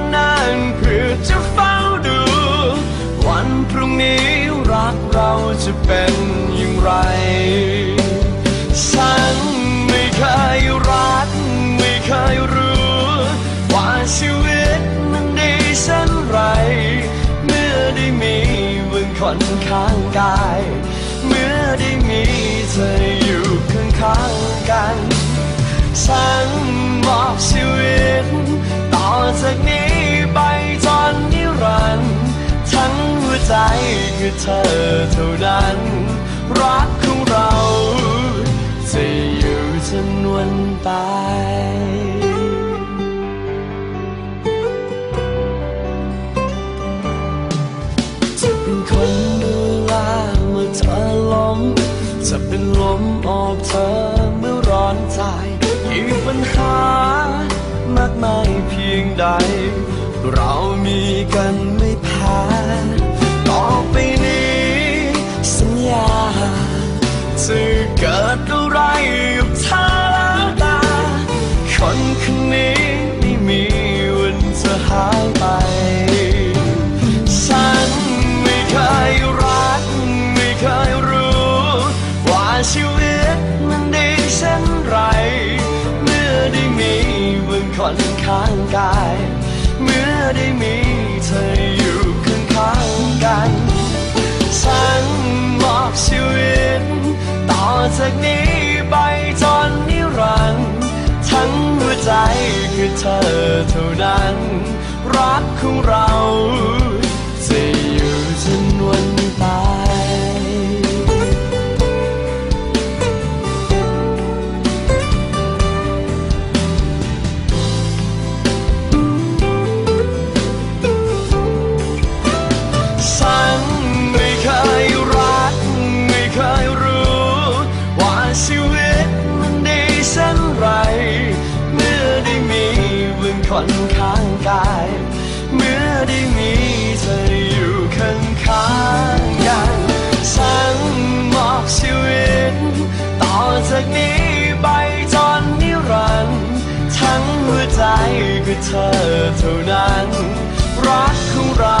นานเพื่อจะเฝ้าดู วันพรุ่งนี้รักเราจะเป็นอย่างไร ฉันไม่เคยรัก ไม่เคยรู้ ว่าชีวิตมันดีเช่นไร เมื่อได้มีมึงคนข้างกาย เมื่อได้มีเธออยู่ข้างข้างๆกัน ฉันมอบชีวิตต่อจากนี้ ใจคือเธอเท่านั้น รักของเราจะอยู่จนวันตายจะเป็นคนดูแลเมื่อเธอล้มจะเป็นลมออกเธอเมื่อร้อนใจยิ่งปัญหามากมายเพียงใด เรามีกันไม่แพ้ จะเกิดอะไรกับเธอแล้วตา คนคนนี้ไม่มีวันจะหายไป ฉันไม่เคยรัก ไม่เคยรู้ ว่าชีวิตมันดีเช่นไร เมื่อได้มีมึงคนข้างกาย เมื่อได้มีเธออยู่ข้างข้างๆกัน ฉันมอบชีวิต ต่อจากนี้ไปจนนิรันดร์ทั้งหัวใจคือเธอเท่านั้น รักของเรา ใจคือเธอเท่านั้น รักของเรา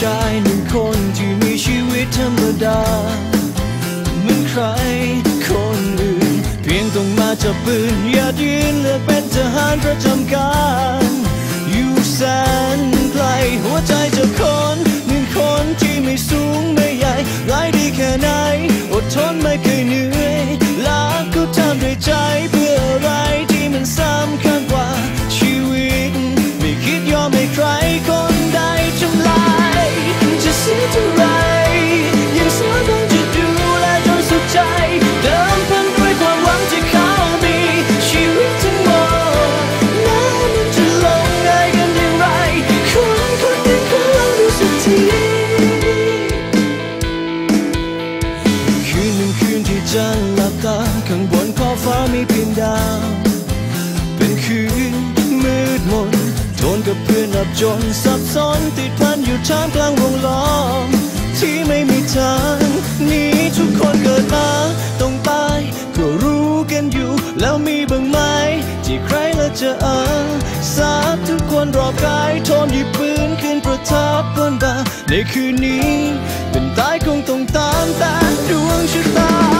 ชายหนึ่งคนที่มีชีวิตธรรมดาเหมือนใครคนอื่น เพียงต้องมาจับปืนอย่ายืนเลือกเป็นทหารประจำการ อยู่แสนไกลหัวใจจะ จนสับสนติดพันอยู่ท่ามกลางวงล้อม ที่ไม่มีทางนี้ทุกคนเกิดมาต้องตายก็รู้กันอยู่ แล้วมีบางไม้ที่ใครละจะเออสาบทุกคนรอบกายทอมหยิบปืนขึ้นประทับบนบ่าในคืนนี้ เป็นตายคงต้องตามแต่ดวงชะตา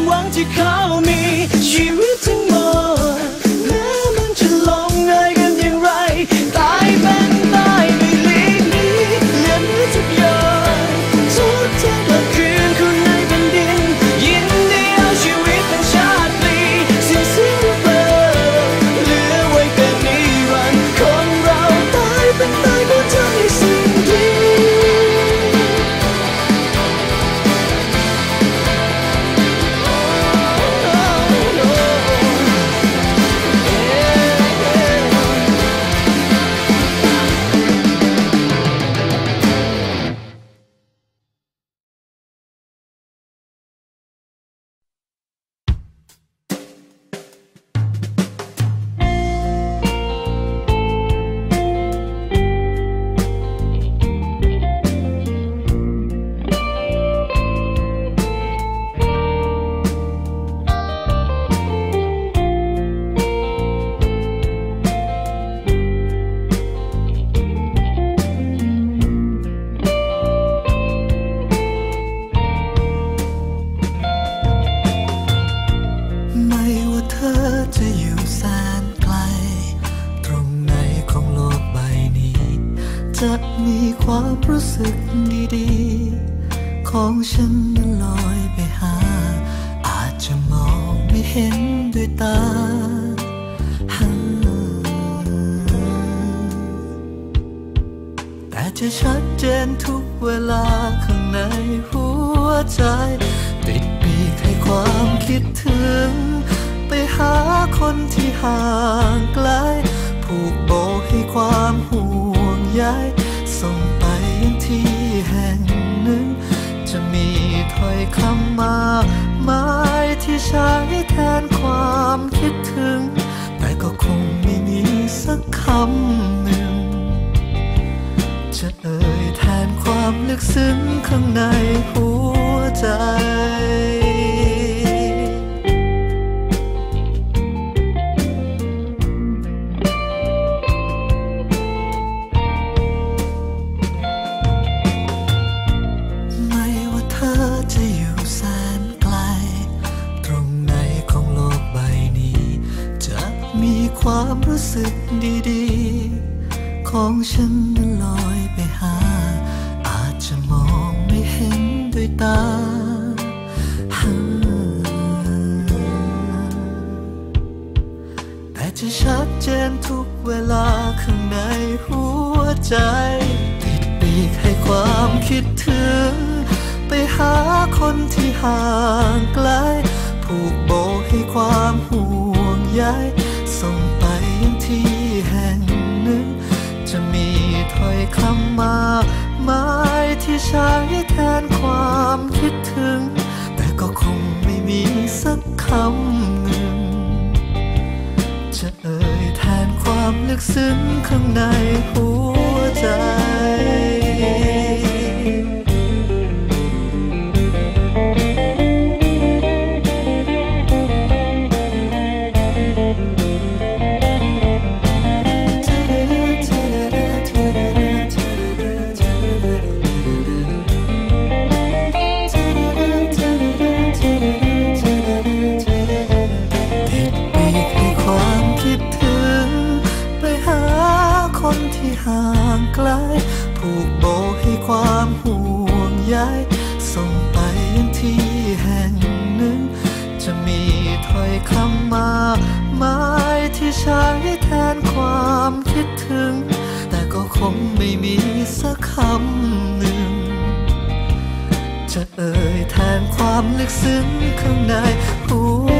想忘记靠你。She to call me. ด้วยตาแต่จะชัดเจนทุกเวลาข้างในหัวใจ ติดปีกให้ความคิดถึง ไปหาคนที่ห่างไกล ผูกโบให้ความห่วงใยส่งไปยังที่แห่งหนึ่ง จะมีถ้อยคำมากมาย ใช้แทนความคิดถึง แต่ก็คงไม่มีสักคำหนึ่ง จะเอ่ยแทนความลึกซึ้งข้างในหัวใจ องไปยังที่แห่งหนึ่ง จะมีถ้อยคำมากมายที่ใช้แทนความคิดถึง แต่ก็คงไม่มีสักคำหนึ่ง จะเอ่ยแทนความลึกซึ้งข้างในหัวใจ ที่ห่างไกล ผูกโบให้ความห่วงใยส่งไปยังที่แห่งหนึ่ง จะมีถ้อยคำมากมายที่ใช้แทนความคิดถึง แต่ก็คงไม่มีสักคำหนึ่ง จะเอ่ยแทนความลึกซึ้งข้างในหัว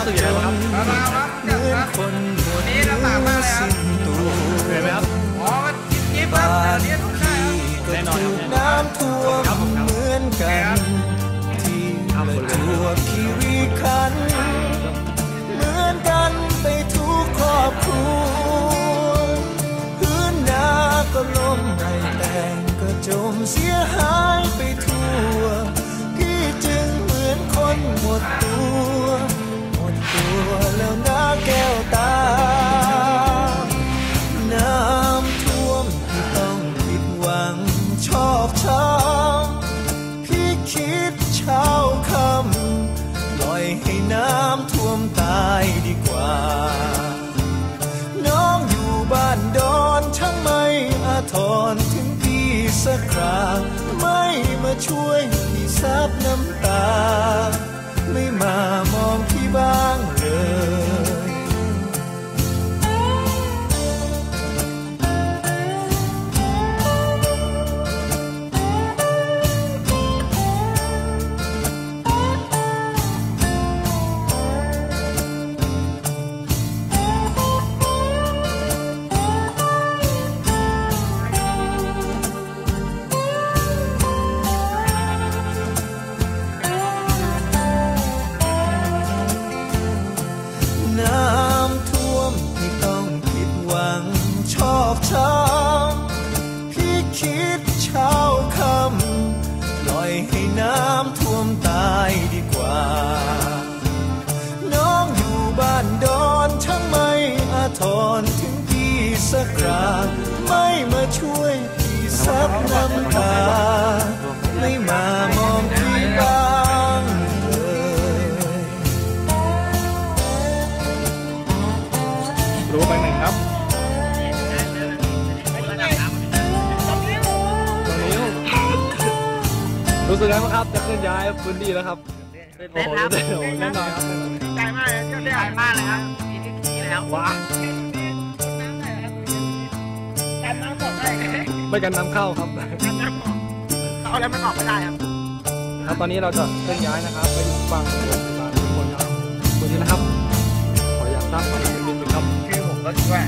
ความยากจนเหมือนคนหมดเนื้อสิ้นตัวบ้านพี่ก็ถูกน้ำท่วมเหมือนกันที่ประจวบคีรีขันธ์เหมือนกันไปทุกครอบครัวพื้นนาก็ล้มไรแต่งก็จมเสียหาย ซับน้ำตาไม่มามองพี่บ้างเลยรู้ไปหนึ่งครับตรงนี้รู้สึกไงบ้างครับจะเคลื่อนย้ายพื้นที่แล้วครับเต้นครับโอ้โหแน่นอนครับใจมากเลยใจมากเลยครับมีที่ทีแล้วว้า ได้ไงไม่กันน้ำเข้าครับการน้ำออกเอาอะไรมันออกไม่ได้ครับ ครับตอนนี้เราจะเคลื่อนย้ายนะครับไปอยู่ฝั่งโรงพยาบาลทุกคนครับวันนี้นะครับ ขออยากทราบความเป็นนิดนึงครับ คือผมก็คิดว่า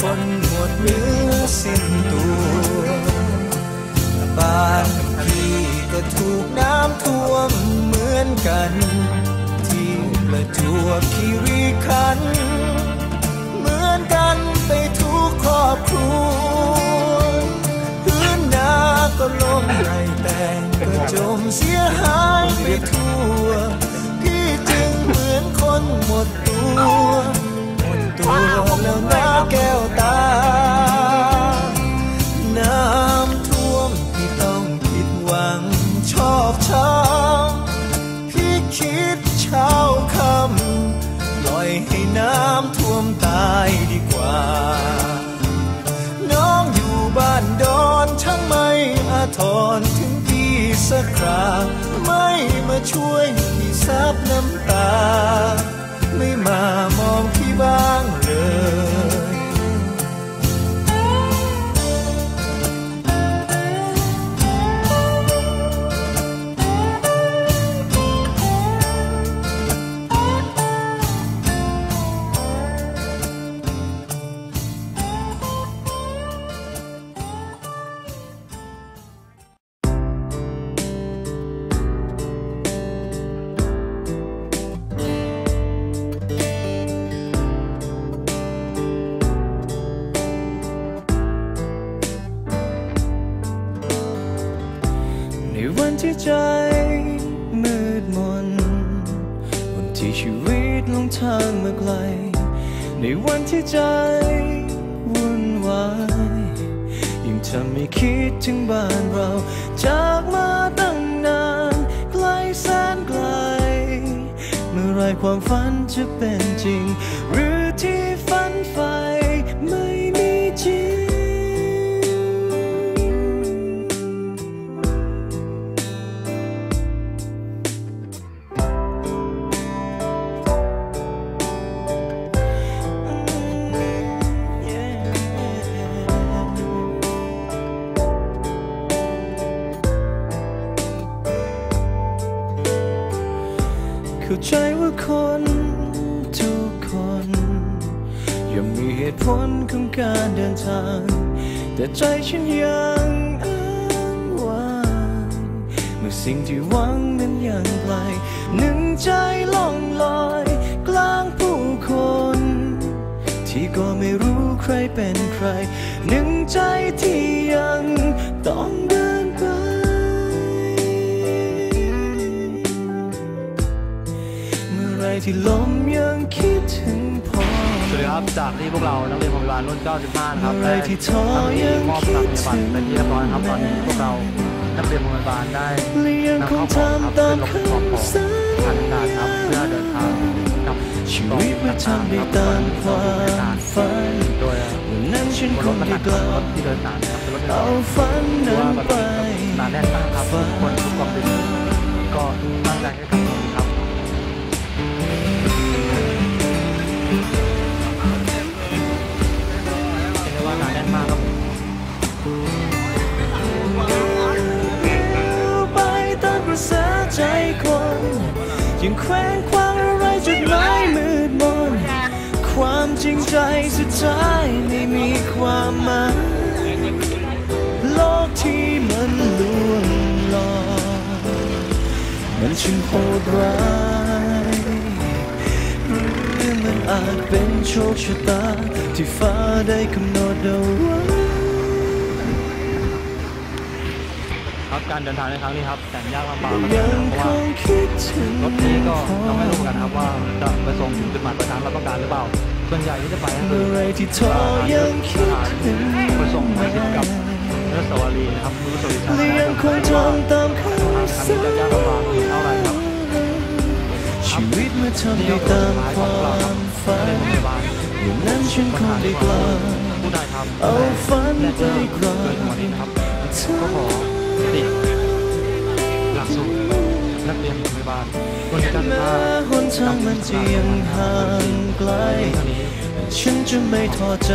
คนหมดเนื้อสิ้นตัวบ้านพี่ก็ถูกน้ำท่วมเหมือนกัน ที่ประจวบคีรีขันเหมือนกันไปทุกครอบครัวพื้นนาก็ล้มไหลแตงก็จมเสียหายไปทั่ว พี่จึงเหมือนคนหมดตัว ตัวแล้วน้าแก้วตา น้ำท่วมพี่ต้องผิดหวังชอกช้ำพี่คิดเช้าคำปล่อยให้น้ำท่วมตายดีกว่า น้องอยู่บ้านดอนช่างไม่อาทรถึงพี่สักคราไม่มาช่วยพี่ซับน้ำตา ไม่มามองพี่บ้าง ที่ใจวุ่นวายยิ่งทำให้คิดถึงบ้านเรา จากมาตั้งนานไกลแสนไกล เมื่อไรความฝันจะเป็นจริงหรือ ที่ลมยังคิดถึงพอสวัสดีครับจากที่พวกเรานักเรียนพยาบาลรุ่น 95 นะครับไหร่ที่ท้อยังมอบหลักปฏิบัติเป็นที่เรียบร้อยครับตอนนี้พวกเรานักเรียนพยาบาลได้นำเข้าของครับขึ้นลงเป็นขอบของทางกาศครับเพื่อทำได้ตามความฝันโดยวันนั้นฉันครถงมันหได้นักกลัรบถที่เดินสายนะครับเป็นรถเอาเดินฝันเพราะนั้ว่านแบบไปหนาแน่นมากครับทุกคนทุกกองบินก็ตั้งใจให้กับ ยังแขวนคว้างอะไรจุดหมายมืดมน ความจริงใจสุดท้ายไม่มีความหมายโลกที่มันลวงหลอกมันช่างโหดร้ายหรือมันอาจเป็นโชคชะตาที่ฟ้าได้กำหนดเอาไว้ ครับการเดินทางในครั้งนี้ครับแต่งยากลำบากมากยันะงเพราะคว่างคิดถึงรถนี้ก็เราไม่รู้เหมือนกันนะครับว่าจะไปส่งถึงจุดหมายปลายทางเราต้องการหรือเปล่าส่วนใหญ่ที่จะไปก็คือเมื่อไรที่ท้อยังคิดถึงไปส่งไปสิกับอนุสาวรีย์นะครับอนุสาวรีย์ชัยและยังคงทำตามคำสัญญาชีวิตเมื่อทำได้ตามความฝันเรียนโรงพยาบาลอย่างนั้นฉันคงได้กลับผู้ใดทำเอาฝันแรกไปเริ่มกราบโดยวันนี้นะครับก็ขอ ติดหลักสูตรนักเรียนโรงพยาบาลบนการศึกแม้ษาหนทางมันจะยังห่างไกลเท่านี้ฉันจะไม่ท้อใจ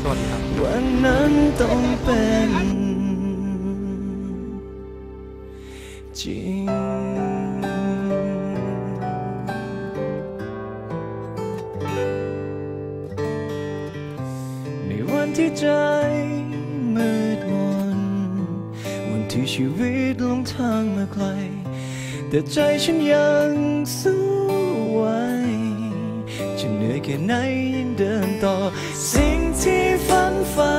สวัสดีครับวันนั้นต้องเป็น ชีวิตลงทางมาไกล แต่ใจฉันยังสู้ไหวจะเหนื่อยแค่ไหนยังเดินต่อ สิ่งที่ฝันใฝ่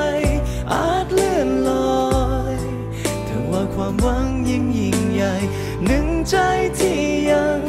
อาจเลื่อนลอยแต่ว่าความหวังยังยิ่งใหญ่ หนึ่งใจที่ยัง